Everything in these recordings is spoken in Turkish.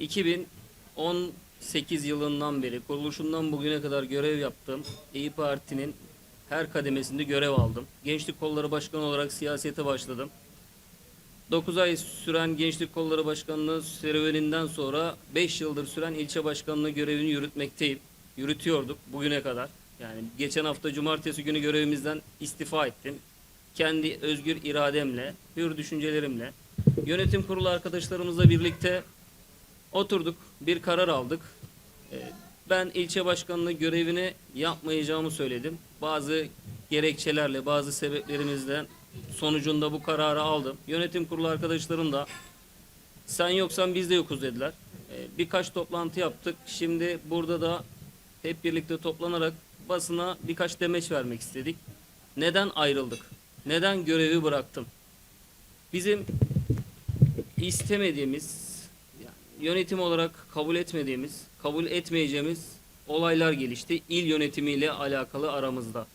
2018 yılından beri kuruluşundan bugüne kadar görev yaptım. İyi Parti'nin her kademesinde görev aldım. Gençlik Kolları Başkanı olarak siyasete başladım. 9 ay süren Gençlik Kolları Başkanlığı serüveninden sonra 5 yıldır süren ilçe başkanlığı görevini yürütmekteyim. Yürütüyorduk bugüne kadar. Yani geçen hafta cumartesi günü görevimizden istifa ettim. Kendi özgür irademle, hür düşüncelerimle, yönetim kurulu arkadaşlarımızla birlikte oturduk, bir karar aldık. Ee, Ben ilçe başkanlığı görevini yapmayacağımı söyledim. Bazı gerekçelerle, bazı sebeplerimizden sonucunda bu kararı aldım. Yönetim kurulu arkadaşlarım da sen yoksan biz de yokuz dediler. Ee, Birkaç toplantı yaptık. Şimdi burada da hep birlikte toplanarak basına birkaç demeç vermek istedik. Neden ayrıldık? Neden görevi bıraktım? Bizim istemediğimiz, yönetim olarak kabul etmediğimiz, kabul etmeyeceğimiz olaylar gelişti. İl yönetimiyle alakalı aramızda.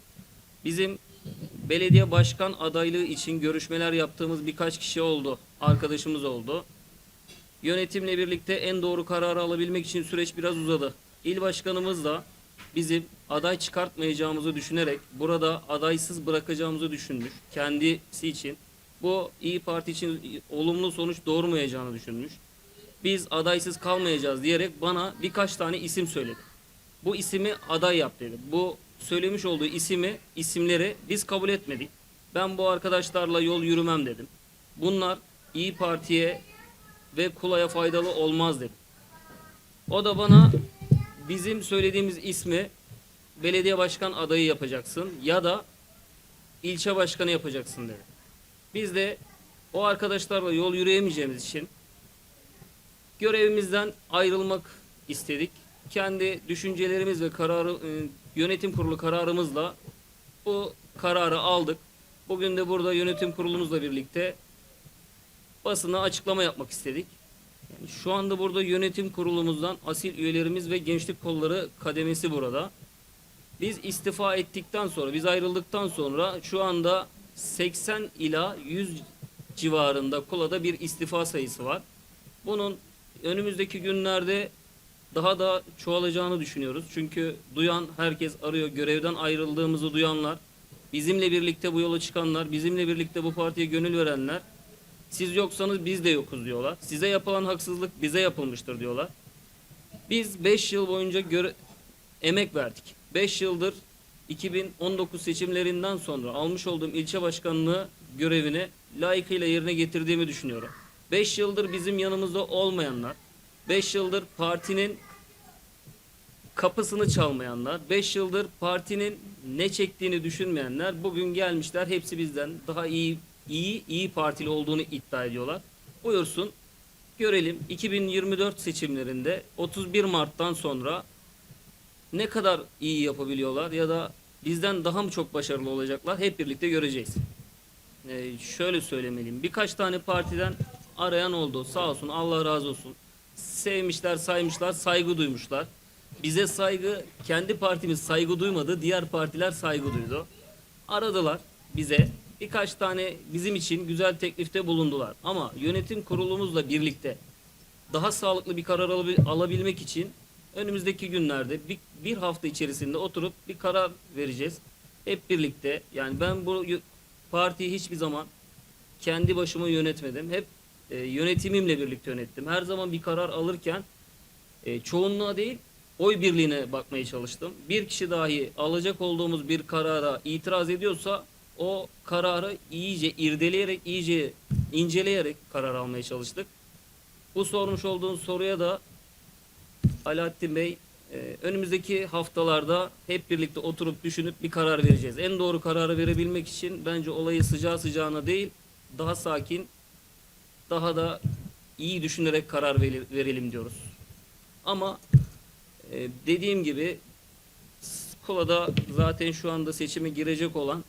Bizim belediye başkan adaylığı için görüşmeler yaptığımız birkaç kişi oldu. Arkadaşımız oldu. Yönetimle birlikte en doğru kararı alabilmek için süreç biraz uzadı. İl başkanımız da bizim aday çıkartmayacağımızı düşünerek burada adaysız bırakacağımızı düşünmüş. Kendisi için. Bu İyi Parti için olumlu sonuç doğurmayacağını düşünmüş. Biz adaysız kalmayacağız diyerek bana birkaç tane isim söyledi. Bu isimi aday yap dedi. Bu söylemiş olduğu isimi, isimleri biz kabul etmedik. Ben bu arkadaşlarla yol yürümem dedim. Bunlar İyi Parti'ye ve Kula'ya faydalı olmaz dedim. O da bana bizim söylediğimiz ismi belediye başkan adayı yapacaksın ya da ilçe başkanı yapacaksın dedi. Biz de o arkadaşlarla yol yürüyemeyeceğimiz için görevimizden ayrılmak istedik. Kendi düşüncelerimiz ve kararı e, yönetim kurulu kararımızla bu kararı aldık. Bugün de burada yönetim kurulumuzla birlikte basına açıklama yapmak istedik. Yani şu anda burada yönetim kurulumuzdan asil üyelerimiz ve gençlik kolları kademesi burada. Biz istifa ettikten sonra, biz ayrıldıktan sonra şu anda 80 ila 100 civarında kolada bir istifa sayısı var. Bunun önümüzdeki günlerde daha da çoğalacağını düşünüyoruz. Çünkü duyan herkes arıyor. Görevden ayrıldığımızı duyanlar, bizimle birlikte bu yola çıkanlar, bizimle birlikte bu partiye gönül verenler, siz yoksanız biz de yokuz diyorlar. Size yapılan haksızlık bize yapılmıştır diyorlar. Biz 5 yıl boyunca göre- emek verdik. 5 yıldır 2019 seçimlerinden sonra almış olduğum ilçe başkanlığı görevini layıkıyla yerine getirdiğimi düşünüyorum. 5 yıldır bizim yanımızda olmayanlar, 5 yıldır partinin kapısını çalmayanlar, 5 yıldır partinin ne çektiğini düşünmeyenler bugün gelmişler hepsi bizden daha iyi iyi iyi partili olduğunu iddia ediyorlar. Buyursun görelim 2024 seçimlerinde 31 Mart'tan sonra ne kadar iyi yapabiliyorlar ya da bizden daha mı çok başarılı olacaklar hep birlikte göreceğiz. Ee, şöyle söylemeliyim. Birkaç tane partiden arayan oldu. Sağ olsun Allah razı olsun. Sevmişler, saymışlar, saygı duymuşlar. Bize saygı, kendi partimiz saygı duymadı. Diğer partiler saygı duydu. Aradılar bize. Birkaç tane bizim için güzel teklifte bulundular. Ama yönetim kurulumuzla birlikte daha sağlıklı bir karar alabil- alabilmek için önümüzdeki günlerde bir, bir hafta içerisinde oturup bir karar vereceğiz. Hep birlikte yani ben bu partiyi hiçbir zaman kendi başıma yönetmedim. Hep e, yönetimimle birlikte yönettim. Her zaman bir karar alırken e, çoğunluğa değil oy birliğine bakmaya çalıştım. Bir kişi dahi alacak olduğumuz bir karara itiraz ediyorsa o kararı iyice irdeleyerek, iyice inceleyerek karar almaya çalıştık. Bu sormuş olduğun soruya da Alaaddin Bey e, önümüzdeki haftalarda hep birlikte oturup düşünüp bir karar vereceğiz. En doğru kararı verebilmek için bence olayı sıcağı sıcağına değil daha sakin daha da iyi düşünerek karar verelim diyoruz. Ama e, dediğim gibi Kola'da zaten şu anda seçime girecek olan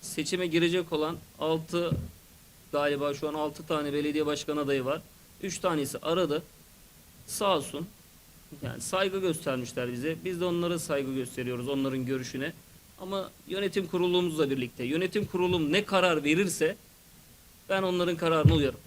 seçime girecek olan 6 galiba şu an 6 tane belediye başkan adayı var. 3 tanesi aradı. Sağ olsun. Yani saygı göstermişler bize. Biz de onlara saygı gösteriyoruz onların görüşüne. Ama yönetim kurulumuzla birlikte yönetim kurulum ne karar verirse ben onların kararına uyarım.